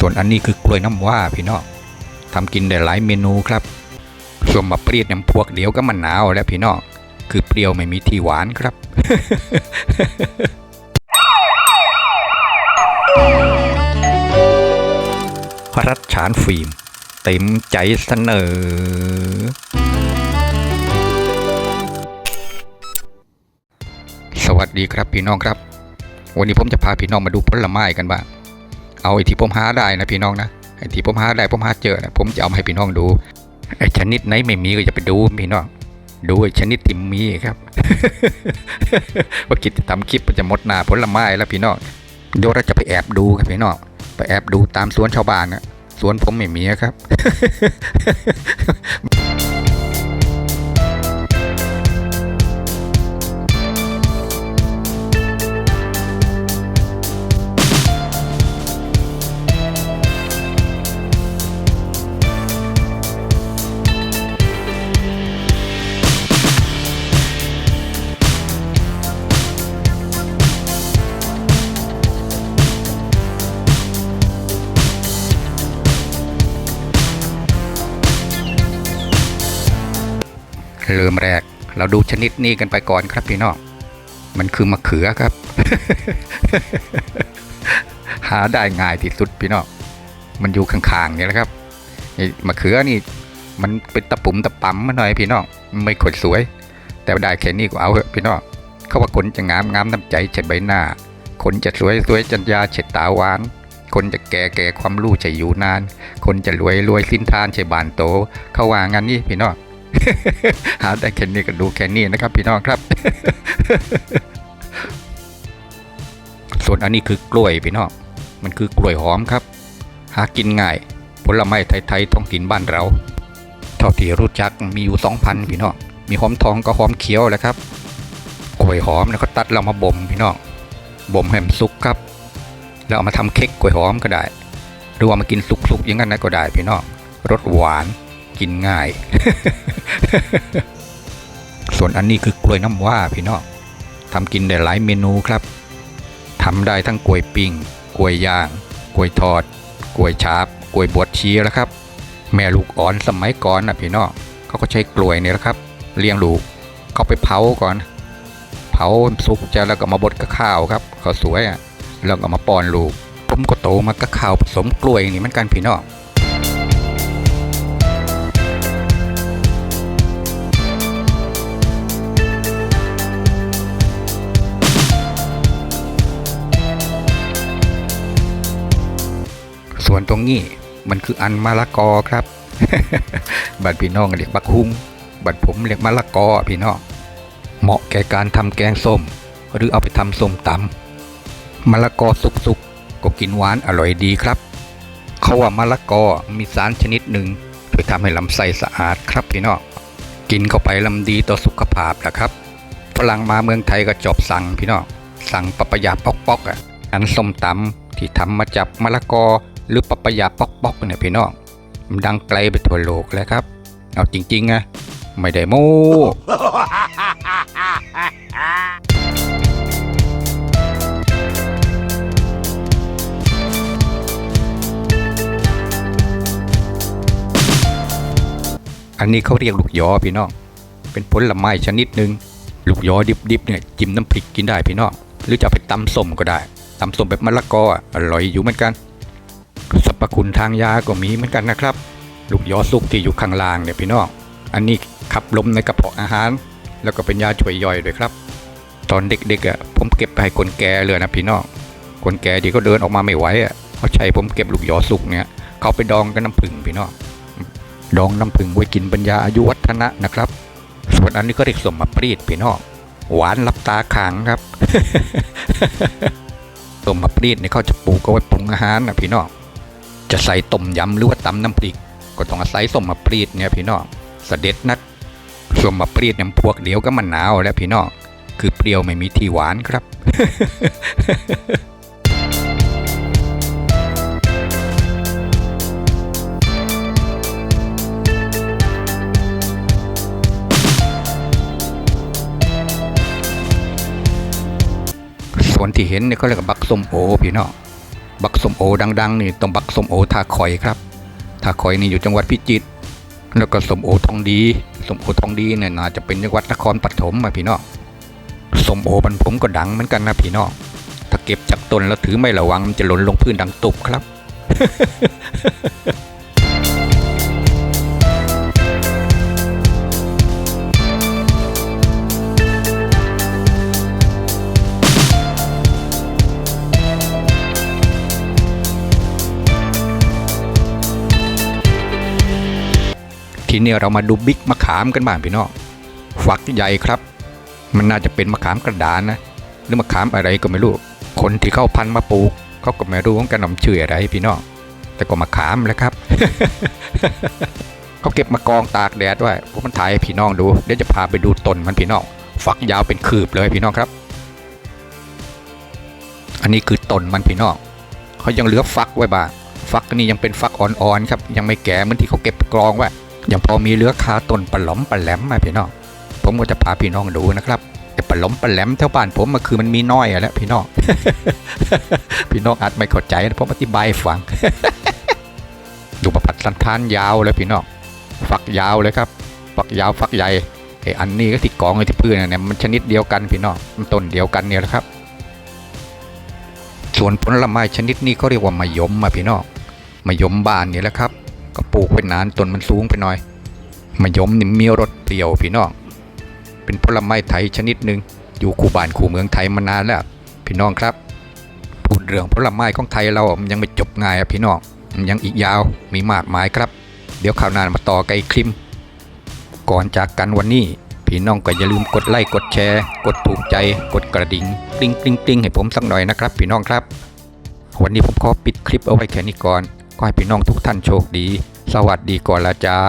ส่วนอันนี้คือกล้วยน้ำว้าพี่น้องทำกินได้หลายเมนูครับส่วนมะเปรี้ยวน้ำพวกเดียวก็มันหนาวแล้วพี่น้องคือเปรี้ยวไม่มีที่หวานครับรัชฉานฟิล์มเต็มใจเสนอ สวัสดีครับพี่น้องครับ วันนี้ผมจะพาพี่น้องมาดูผลไม้กันบ้าง เอาไอ้ที่ผมหาได้นะพี่น้องนะไอ้ที่ผมหาได้ผมหาเจอนะผมจะเอามาให้พี่น้องดูไอ้ชนิดไหนไม่มีก็จะไปดูพี่น้องดูไอ้ชนิดที่มีครับว่ากิจทำคลิปมันจะหมดหน้าผลไม้แล้วพี่น้องเดี๋ยวเราจะไปแอบดูครับพี่น้องไปแอบดูตามสวนชาวบ้านนะสวนผมไม่มีครับ เริ่มแรก เราดูชนิดนี้กันไปก่อนครับพี่น้องมันคือมะเขือครับ หาได้ง่ายที่สุดพี่น้องมันอยู่ข้างๆเนี่ยแหละครับมะเขือนี่มันเป็นตะปุ่มตะปั๊มมาหน่อยพี่น้องไม่ค่อยสวย แต่ได้แค่นี้ก็เอาเถอะพี่น้องเขาว่าคนจะงามงามน้ำใจเฉดใบหน้า คนจะสวยสวยจัญญาเฉดตาหวาน คนจะแก่แก่ความรู้ใจอยู่นาน คนจะรวยรวยสิ้นทานเฉบานโต เขาว่างั้นนี่พี่น้อง หาได้แค่นี้ก็ดูแค่นี้นะครับพี่น้องครับ ส่วนอันนี้คือกล้วยพี่น้อง มันคือกล้วยหอมครับ หากินง่าย ผลไม้ไทยๆท้องถิ่นบ้านเรา เท่าที่รู้จักมีอยู่สองพันพี่น้อง มีหอมทองก็หอมเขียวแหละครับกล้วยหอมแล้วก็ตัดเรามาบ่มพี่น้อง บ่มให้มันสุกครับ แล้วเอามาทำเค้กกล้วยหอมก็ได้ หรือว่ามากินสุกๆอย่างนั้นก็ได้พี่น้อง รสหวาน กินง่าย ส่วนอันนี้คือกล้วยน้ำว้าพี่น้องทำกินได้หลายเมนูครับทำได้ทั้งกล้วยปิ้งกล้วยย่างกล้วยทอดกล้วยฉาบกล้วยบวชชีแล้วครับ แม่ลูกอ่อนสมัยก่อนนะพี่น้องเขาก็ใช้กล้วยนี่แหละครับ เลี้ยงลูกเขาไปเผาก่อน เผาสุกจะแล้วก็มาบดกับข้าวครับข้าวสวยอะแล้วก็มาป้อนลูกผมก็โตมากับข้าวผสมกล้วยนี่มือนกันพี่น้อง ส่วนตรงนี้มันคืออันมะละกอครับ บัดพี่น้องเรียกบักฮุงบัดผมเรียกมะละกอพี่น้องเหมาะแก่การทำแกงส้ม หรือเอาไปทำส้มตำมะละกอสุกๆก็กินหวานอร่อยดีครับ เขาว่ามะละกอมีสารชนิดหนึ่งช่วยทำให้ลำไส้สะอาดครับพี่น้องกินเข้าไปลำดีต่อสุขภาพนะครับฝรั่งมาเมืองไทยก็จอบสั่งพี่น้องสั่งปะปะยาปอกๆอะอันส้มตำที่ทำมาจากมะละกอ หรือปปะยาป๊อกๆเนี่ยพี่น้องมันดังไกลไปทั่วโลกเลยครับ เอาจริงๆอะไม่ได้โม้อันนี้เขาเรียกลูกยอพี่น้อง เป็นผลไม้ชนิดหนึ่งลูกยอดิบๆเนี่ยจิ้มน้ำพริกกินได้พี่น้อง หรือจะเอาไปตำส้มก็ได้ตำส้มแบบมะละกออร่อยอยู่เหมือนกัน สรรพคุณทางยาก็มีเหมือนกันนะครับ ลูกยอสุกที่อยู่ข้างล่างเนี่ยพี่น้อง อันนี้ขับลมในกระเพาะอาหาร แล้วก็เป็นยาช่วยย่อยด้วยครับ ตอนเด็กๆอะผมเก็บไปให้คนแก่เลยนะพี่น้อง คนแก่ที่เขาเดินออกมาไม่ไหวอะเขาใช้ผมเก็บลูกยอสุกเนี่ยเขาไปดองกับน้ำผึ้งพี่น้อง ดองน้ำผึ้งไว้กินบรรยาอายุวัฒนะนะครับ ส่วนอันนี้ก็เรียกสมมาปรีดพี่น้อง หวานลับตาขางครับต้มมะปรีดเนี่ยเขาจะปลูกเอาไว้ปรุงอาหารนะพี่น้อง จะใส่ต้มยำหรือว่าตำน้ำพริก ก็ต้องอาศัยส้มมะปรีดเนี่ยพี่น้องเสด็จนักส้มมะปรีดเนี่ยพวกเดียวก็มันหนาวแล้วพี่น้องคือเปรี้ยวไม่มีที่หวานครับส่วนที่เห็นเนี่ยเขาเรียกว่าบักส้มโอพี่น้อง บักสมโอดังๆ นี่ต้องบักสมโอท่าคอยครับท่าคอยนี่อยู่จังหวัดพิจิตรแล้วก็สมโอทองดีสมโอทองดีเนี่ยน่าจะเป็นจังหวัดนครปฐมมาพี่น้องสมโอบันผมก็ดังเหมือนกันนะพี่น้องถ้าเก็บจากต้นแล้วถือไม่ระวังมันจะหล่นลงพื้นดังตุบครับ ทีนี้เรามาดูบิ๊กมะขามกันบ้างพี่น้องฝักใหญ่ครับ มันน่าจะเป็นมะขามกระดานนะหรือมะขามอะไรก็ไม่รู้ คนที่เข้าพันมาปลูกเขาก็ไม่รู้เหมือนกันว่ามันชื่ออะไรพี่น้องแต่ก็มะขามแหล้วครับเขาเก็บมากองตากแดดไว้ผมมันถ่ายให้พี่น้องดูเดี๋ยวจะพาไปดูต้นมันพี่น้องฝักยาวเป็นคืบเลยพี่น้องครับ อันนี้คือต้นมันพี่น้องเขายังเหลือฟักไว้บ้างฟักนี่ยังเป็นฟักอ่อนๆครับ ยังไม่แก่เหมือนที่เขาเก็บกรองไว้ ยังพอมีเลือคาต้นปลาหลอมปลาแหลมมาพี่น้องผมก็จะพาพี่น้องดูนะครับแต่ปลาหลอมปลาแหลมแถวบ้านผมมันคือมันมีน้อยอะแล้วพี่น้องพี่น้องอาจไม่เข้าใจนะผมอธิบายฟังดูประพัดสันทานยาวเลยพี่น้องฝักยาวเลยครับ ฝักยาวฝักใหญ่ไอ้อันนี้ก็ที่กองไอ้ที่พื้นเนี่ยมันชนิดเดียวกันพี่น้องมันต้นเดียวกันเนี่ยแหละครับ ส่วนผลไม้ชนิดนี้เขาเรียกว่ามะยมอะพี่น้องมะยมบ้านนี่แหละครับ ปลูกไปนานต้นมันสูงไปหน่อยมะยมนี่มีรสเปรี้ยวพี่น้อง เป็นผลไม้ไทยชนิดหนึ่งอยู่คู่บ้านคู่เมืองไทยมานานแล้วพี่น้องครับพูดเรื่องผลไม้ของไทยเรามันยังไม่จบง่ายอะพี่น้องมันยังอีกยาวมีมากมายครับ เดี๋ยวคราวหน้ามาต่อกันอีกคลิปก่อนจากกันวันนี้พี่น้องก็อย่าลืมกดไลค์กดแชร์ กดถูกใจ กดกระดิ่งกริ๊งกริ๊งกริ๊งให้ผมสักหน่อยนะครับพี่น้องครับ วันนี้ผมขอปิดคลิปเอาไว้แค่นี้ก่อนก็ให้พี่น้องทุกท่านโชคดี สวัสดีก่อนละจ้า